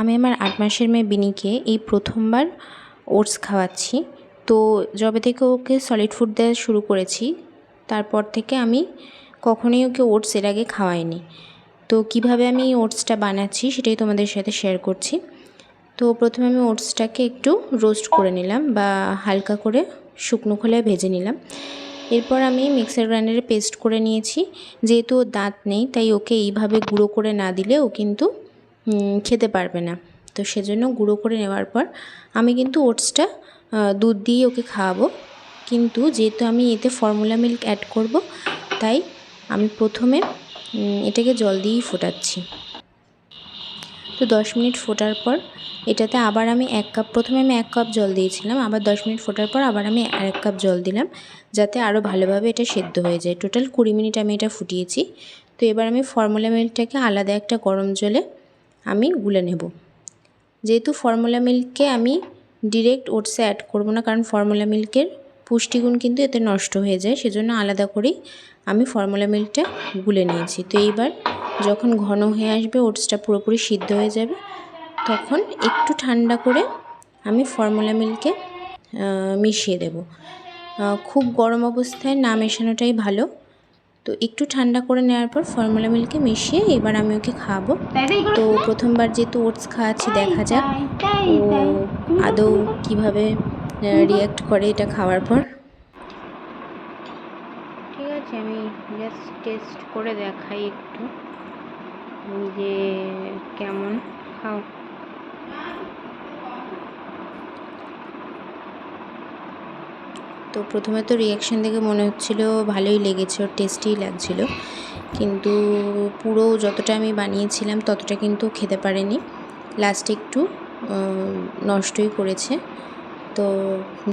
আমি আমার আট মাসের মেয়ে বিনিকে এই প্রথমবার ওটস খাওয়াচ্ছি। তো যবে থেকে ওকে সলিড ফুড দেওয়া শুরু করেছি, তারপর থেকে আমি কখনোই ওকে ওটস এর আগে খাওয়াইনি। তো কীভাবে আমি ওটসটা বানাচ্ছি সেটাই তোমাদের সাথে শেয়ার করছি। তো প্রথমে আমি ওটসটাকে একটু রোস্ট করে নিলাম বা হালকা করে শুকনো খোলায় ভেজে নিলাম। এরপর আমি মিক্সার গ্রাইন্ডারে পেস্ট করে নিয়েছি। যেহেতু ওর দাঁত নেই, তাই ওকে এইভাবে গুঁড়ো করে না দিলে ও কিন্তু খেতে পারবে না। তো সেজন্য গুঁড়ো করে নেওয়ার পর আমি কিন্তু ওটসটা দুধ দিয়ে ওকে খাওয়াবো। কিন্তু যেহেতু আমি এতে ফর্মুলা মিল্ক অ্যাড করব, তাই আমি প্রথমে এটাকে জল দিয়েই ফোটাচ্ছি। তো দশ মিনিট ফোটার পর এটাতে আবার আমি এক কাপ, প্রথমে আমি এক কাপ জল দিয়েছিলাম, আবার দশ মিনিট ফোটার পর আবার আমি আর এক কাপ জল দিলাম, যাতে আরও ভালোভাবে এটা সেদ্ধ হয়ে যায়। টোটাল কুড়ি মিনিট আমি এটা ফুটিয়েছি। তো এবার আমি ফর্মুলা মিল্কটাকে আলাদা একটা গরম জলে আমি গুলে নেব। যেহেতু ফর্মুলা মিল্ককে আমি ডিরেক্ট ওটসে অ্যাড করব না, কারণ ফর্মুলা মিল্কের পুষ্টিগুণ কিন্তু এতে নষ্ট হয়ে যায়, সেজন্য আলাদা করেই আমি ফর্মুলা মিল্কটা গুলে নিয়েছি। তো এইবার যখন ঘন হয়ে আসবে ওটসটা পুরোপুরি সিদ্ধ হয়ে যাবে, তখন একটু ঠান্ডা করে আমি ফর্মুলা মিল্কে মিশিয়ে দেব। খুব গরম অবস্থায় না মেশানোটাই ভালো। তো একটু ঠান্ডা করে নেওয়ার পর ফর্মুলা মিল্কে মিশিয়ে এবার আমি ওকে খাওয়াবো তো প্রথমবার যেহেতু ওটস খাওয়াচ্ছি দেখা যাক ও আদৌ কীভাবে রিয়্যাক্ট করে এটা খাওয়ার পর। ঠিক আছে আমি জাস্ট টেস্ট করে দেখাই একটু। যে কেমন খাও। তো প্রথমে তো রিয়াকশান দেখে মনে হচ্ছিল ভালোই লেগেছে ওর টেস্টিই লাগছিল। কিন্তু পুরো যতটা আমি বানিয়েছিলাম ততটা কিন্তু খেতে পারেনি। লাস্টে একটু নষ্টই করেছে। তো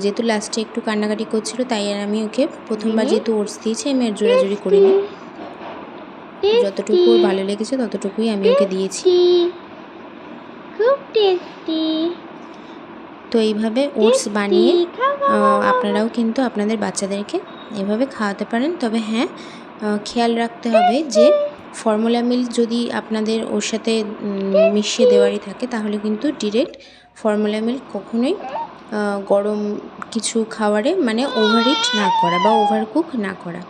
যেহেতু লাস্টে একটু কান্নাকাটি করছিল তাই আর আমি ওকে প্রথমবার যেহেতু ওটস দিয়েছি আমি আর জোরাজুরি করিনি। যতটুকু ভালো লেগেছে ততটুকুই আমি ওকে দিয়েছি। খুব টেস্টি তো এইভাবে ওটস বানিয়ে আপনারাও কিন্তু আপনাদের বাচ্চাদেরকে এভাবে খাওয়াতে পারেন। তবে হ্যাঁ খেয়াল রাখতে হবে যে ফর্মুলা মিল্ক যদি আপনাদের ওর সাথে মিশিয়ে দেওয়ারই থাকে তাহলে কিন্তু ডিরেক্ট ফর্মুলা মিল্ক কখনোই গরম কিছু খাওয়ারে মানে ওভারহিট না করা বা ওভারকুক না করা।